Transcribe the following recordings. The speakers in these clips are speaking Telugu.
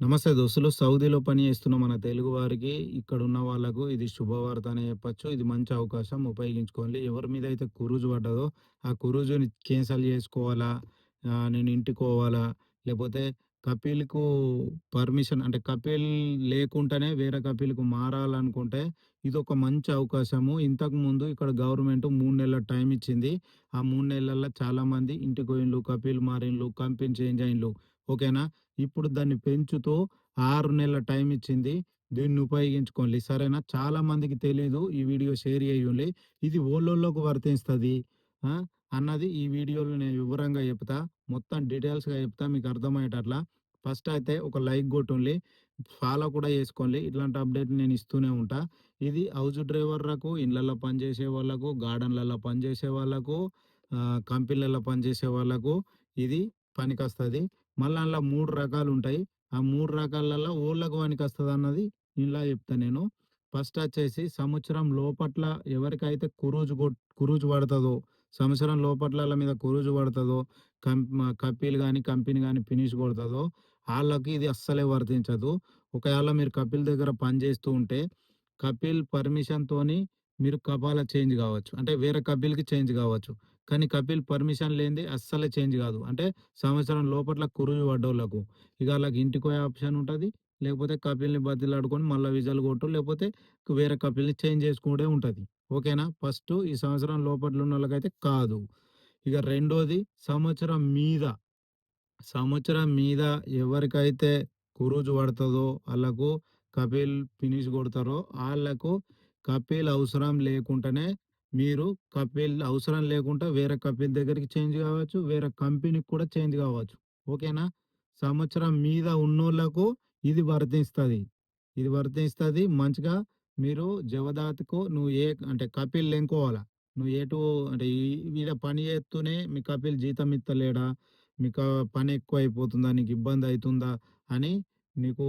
నమస్తే దోస్తులు. సౌదీలో పని చేస్తున్న మన తెలుగు వారికి, ఇక్కడున్న వాళ్ళకు ఇది శుభవార్త అనే చెప్పచ్చు ఇది మంచి అవకాశం ఉపయోగించుకోండి. ఎవరి మీద అయితే కురుజు పడ్డదో, ఆ కురుజుని క్యాన్సల్ చేసుకోవాలా, నేను ఇంటికి పోవాలా, కపిల్‌కు పర్మిషన్ అంటే కపిల్ లేకుండానే వేరే కపిల్‌కు మారాలనుకుంటే, ఇది ఒక మంచి అవకాశము. ఇంతకుముందు ఇక్కడ గవర్నమెంట్ మూడు నెలల టైం ఇచ్చింది. ఆ మూడు నెలల్లో చాలామంది ఇంటికి పోయిండ్లు, కపిల్ మారిండ్లు, కంపెనీ చేంజ్ అయిన్లు ఓకేనా? ఇప్పుడు దాన్ని పెంచుతూ ఆరు నెలల టైం ఇచ్చింది. దీన్ని ఉపయోగించుకోండి. సరేనా? చాలా మందికి తెలీదు. ఈ వీడియో షేర్ చేయండి ఇది ఓలోళ్ళకు వర్తిస్తుంది అన్నది ఈ వీడియోలో నేను వివరంగా చెప్తా. మొత్తం డీటెయిల్స్‌గా చెప్తా మీకు అర్థమయ్యేటట్లా. ఫస్ట్ అయితే ఒక లైక్ కొట్టుండ్లి. ఫాలో కూడా చేసుకోండి. ఇట్లాంటి అప్డేట్ నేను ఇస్తూనే ఉంటా. ఇది హౌస్ డ్రైవర్లకు, ఇండ్లల్లో పనిచేసే వాళ్ళకు, గార్డెన్‌లలో పనిచేసే వాళ్ళకు, కంపెనీలలో పనిచేసే వాళ్ళకు ఇది పనికొస్తది. మళ్ళా అందులో మూడు రకాలు ఉంటాయి ఆ మూడు రకాలల్లో ఓళ్ళకు అన్నది ఇలా చెప్తా నేను. ఫస్ట్ వచ్చేసి సంవత్సరం లోపట్ల ఎవరికైతే కురూజు కొట్ కురూజు పడుతుందో సంవత్సరం లోపట్ల మీద కురూజు పడుతుందో కం కపిల్ కానీ కంపెనీ కానీ ఫినిష్ కొడుతుందో వాళ్ళకి ఇది అస్సలే వర్తించదు. ఒకవేళ మీరు కపిల్ దగ్గర పని చేస్తూ ఉంటే, కపిల్ పర్మిషన్‌తోని మీరు కపాల చేంజ్ కావచ్చు. అంటే వేరే కపిల్‌కి చేంజ్ కావచ్చు. కానీ కపిల్ పర్మిషన్ లేనిదే అస్సలే చేంజ్ కాదు. అంటే సంవత్సరం లోపట్ల కురువి పడ్డోళ్ళకు. ఇక వాళ్ళకి ఇంటికి పోయే ఆప్షన్ ఉంటుంది లేకపోతే కపిల్‌ని బతిలాడుకొని మళ్ళీ విజాలు కొట్టు లేకపోతే వేరే కపిల్‌ని చేంజ్ చేసుకుంటే ఉంటుంది ఓకేనా? ఫస్ట్ ఈ సంవత్సరం లోపట్ల ఉన్నోళ్ళకైతే కాదు. ఇక రెండోది సంవత్సరం మీద, సంవత్సరం మీద ఎవరికైతే కురుజు పడుతుందో వాళ్ళకు కపిల్ ఫినిష్ కొడతారో వాళ్ళకు కపిల్ అవసరం లేకుండానే మీరు కపిల్ అవసరం లేకుండా వేరే కపిల్ దగ్గరికి చేంజ్ కావచ్చు. వేరే కంపెనీకి కూడా చేంజ్ కావచ్చు. ఓకేనా? సంవత్సరం మీద ఉన్నోళ్ళకు ఇది వర్తిస్తుంది ఇది వర్తిస్తుంది మంచిగా మీరు జవదాత్‌కు నువ్వు ఏ అంటే కపిల్ ఎంకోవాలా నువ్వు ఎటు అంటే వీడ పని చేస్తూనే మీ కపిల్ జీతం ఇత్తలేడా? మీకు పని ఎక్కువైపోతుందా? నీకు ఇబ్బంది అవుతుందా అని నీకు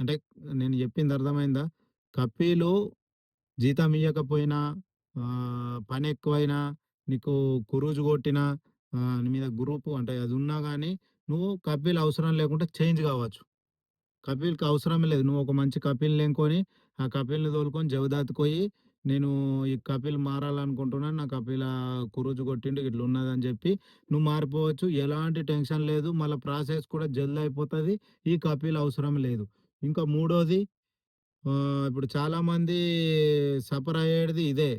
అంటే నేను చెప్పింది అర్థమైందా? కపిలు జీతం ఇవ్వకపోయినా ఆహ్, పని ఎక్కువైనా, నీకు కురూజు కొట్టినా, ఆహ్, నీ మీద గ్రూపు అంటే అది ఉన్నా కానీ నువ్వు కపిల్ అవసరం లేకుండా చేంజ్ కావచ్చు. కపిల్‌కి అవసరమే లేదు. నువ్వు ఒక మంచి కపిల్‌ని లేనుకొని ఆ కపిల్‌ని తోలుకొని జవదాత్‌కి పోయి, నేను ఈ కపిల్ మారాలనుకుంటున్నాను. నా కపిల కురుజు కొట్టిండు ఇట్లా ఉన్నదని చెప్పి నువ్వు మారిపోవచ్చు. ఎలాంటి టెన్షన్ లేదు. మళ్ళా ప్రాసెస్ కూడా జల్ది అయిపోతది. ఈ కపిల్ అవసరం లేదు. ఇంకా మూడోది ఆహ్, ఇప్పుడు చాలామంది సఫర్ అయ్యేటిది ఇదే.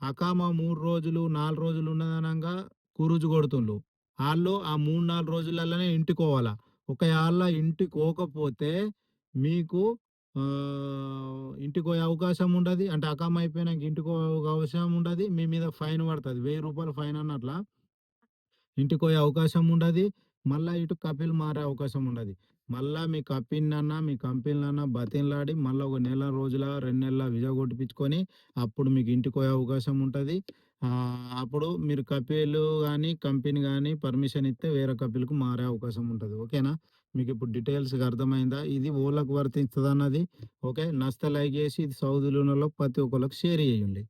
అకామా మూడు రోజులు, నాలుగు రోజులు ఉన్నదనంగా కురుజు కొడుతుండ్రు ఆళ్ళు ఆ 3, 4 రోజులల్లనే ఇంటికోవాల. ఒకయాల ఇంటికి పోకపోతే మీకు ఇంటికి పోయే అవకాశం ఉండదు. అంటే అకామ అయిపోయినాక ఇంటికి పోయే అవకాశం ఉండదు. మీ మీద ఫైన్ పడుతుంది. వెయ్యి రూపాయలు ఫైన్ అన్నట్ల. ఇంటికి పోయే అవకాశం ఉండదు. మళ్ళీ ఇటు కపిల్ మారే అవకాశం ఉండదు. మళ్ళా మీ కపిల్‌నన్నా, మీ కంపెనీలన్నా బతిన్లాడి మళ్ళీ ఒక నెల రోజుల, రెండు నెలల విజయ కొట్టిపించుకొని అప్పుడు మీకు ఇంటికి పోయే అవకాశం ఉంటుంది అప్పుడు మీరు కపిలు కానీ కంపెనీ కానీ పర్మిషన్ ఇస్తే వేరే కపిలకు మారే అవకాశం ఉంటుంది ఓకేనా? మీకు ఇప్పుడు డీటెయిల్స్‌గా అర్థమైందా? ఇది ఓలకు వర్తిస్తుంది అన్నది ఓకే. నష్ట లైక్ చేసి ఇది సౌదీలో ప్రతి ఒక్కరికి షేర్ చేయండి.